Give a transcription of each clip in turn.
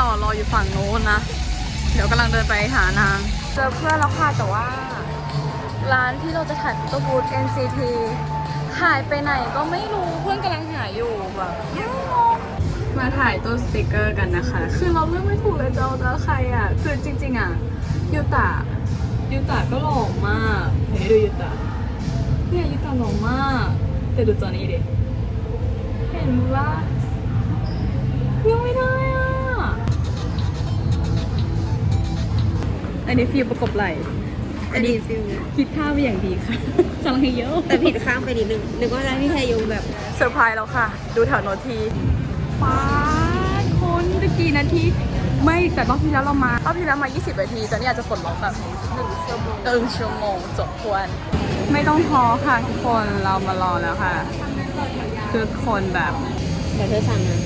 เราอะรออยู่ฝั่งโน้นนะ เดี๋ยวกำลังเดินไปหานาง เจอเพื่อนแล้วค่ะแต่ว่า ร้านที่เราจะถ่ายโฟโตบูธ NCT หายไปไหนก็ไม่รู้เพื่อนกำลังหาอยู่แบบมาถ่ายตัวสติกเกอร์กันนะคะ คือเราเลือกไม่ถูกเลยจะเอาจะเอาใครอะ คือจริง ๆ อะยูตะยูตะก็หล่อมากเห็นดูยูตะเนี่ยยูตะหล่อมาก แต่ดูจอนี้ดิ เห็นว่ายังไม่ได้อะ อันนี้ฟิล์มประกบไหลอันนี้ฟิลคิดท่าไปอย่างดีค่ะจังให้เยอะแต่ผิดข้างไปนิดนึงนึกว่าได้พี่ไทยยงแบบเซอร์ไพรส์แล้วค่ะ ดูแถวโนทีป้าดคนตะกี่นาทีไม่แต่รอบที่แล้วเรามารอบที่แล้วมา 20 นาทีตอนนี้อาจจะปลดล็อกแบบหนึ่งชั่วโมงหนึ่งชั่วโมงจบควร ไม่ต้องท้อค่ะทุกคนเรามารอแล้วค่ะคือคนแบบเดี๋ยวเธอสั่งนะ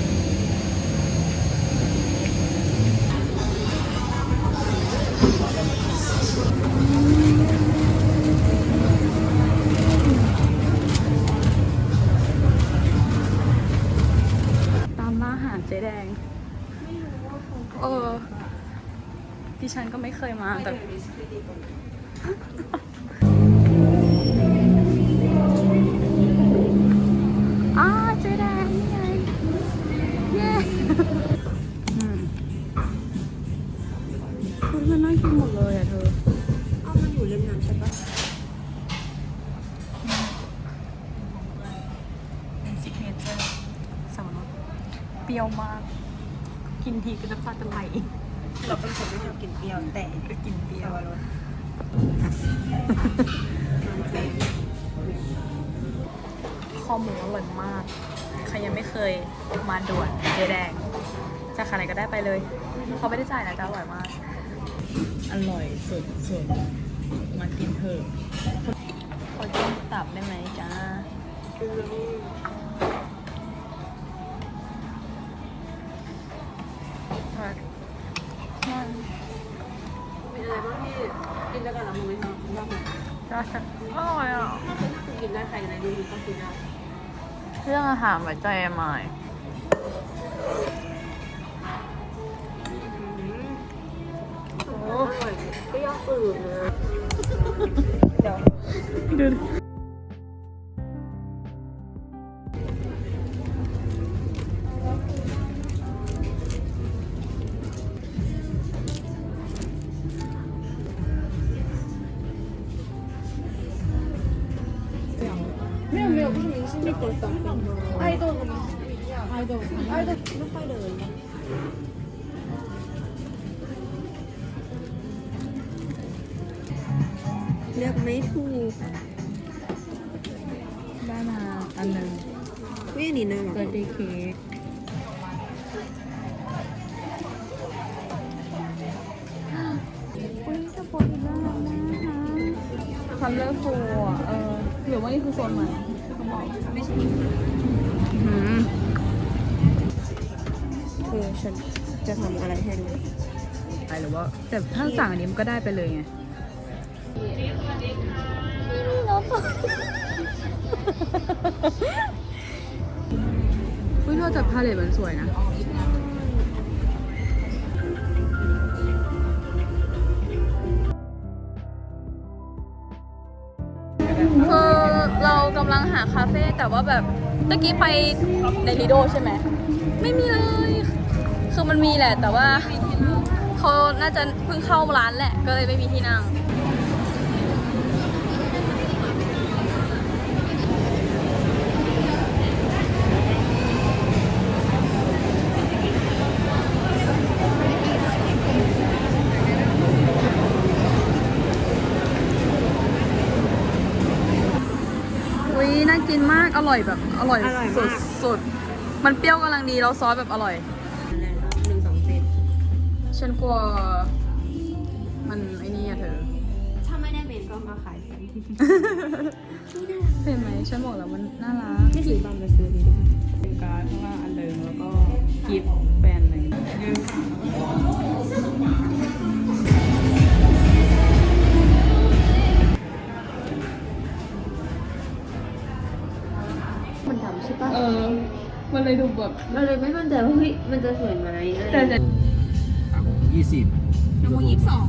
ดิฉันก็ไม่เคยมาแต่อ้าเจ๊แดงนี่ไงเย้อืมคุณมันน่ากินหมดเลยอะเธอ เอามันอยู่ริมน้ำใช่ปะเป็นซิกเนเจอร์สำหรับเปรี้ยวมาก กินทีก็จะฟาดจะไหล เราเป็นคนไม่ชอบกินเปรี้ยวแต่กินเปรี้ยวแต่ว่ารสข้อหมูอร่อยมาก ใครยังไม่เคยมาด่วนเจแดงจะขนาดไหนก็ได้ไปเลย เขาไม่ได้จ่ายนะจะอร่อยมาก อร่อยสุดสุดมากินเถอะขอกินตับได้ไหมจ้า ไม่ชอบชอบไหมได้อร่อยอะกินได้ใครในดีต้องกินได้เรื่องอาหารไว้ใจใหม่โอ้ยก็ยากตื่นเลยเดี๋ยว 有，不是明星是狗小粉爱豆的明星不一样，爱豆爱豆ไม่ค่อยเดินเลือกไม่ถูก ได้มาอันหนึ่ง วิอันนี้น่ารัก เบอร์ d เดย์เค้กอุ้ยสปอร์ตน่ารักมากนะคะคันเลอร์ฟูอ่ะ เออหรือว่านี่คือโซนใหม่ ที่เขาบอกไม่ใช่อืมคือฉันจะทำอะไรให้ดูไปหรือว่าแต่ถ้าสั่งอันนี้มันก็ได้ไปเลยไงอุ้ยเราจับพาเลทมันสวยนะ หาคาเฟ่แต่ว่าแบบตะกี้ไปในลีโดใช่ไหมไม่มีเลย คือมันมีแหละแต่ว่าเขาน่าจะเพิ่งเข้าร้านแหละก็เลยไม่มีที่นั่ง อุ้ยน่ากินมากอร่อยแบบอร่อยสุดสุดมันเปรี้ยวกำลังดีแล้วซอสแบบอร่อยหนึ่งสองเซนฉันกลัว มันไอ้นี่อะเธอ ถ้าไม่ได้เมนก็มาขายกันเห็นไหมฉันบอกแล้วมันน่ารัก ไม่ซื้อบัมมาซื้อดีดีเป็นการ์ดข้างล่างอันหนึ่งแล้วก็กิฟต์แบรนด์หนึ่ ดูแบบเราเลยไม่มั่นใจว่าเฮ้ยมันจะสวยไหมเงี้ย แต่แต่ ยี่สิบ ยี่สิบสอง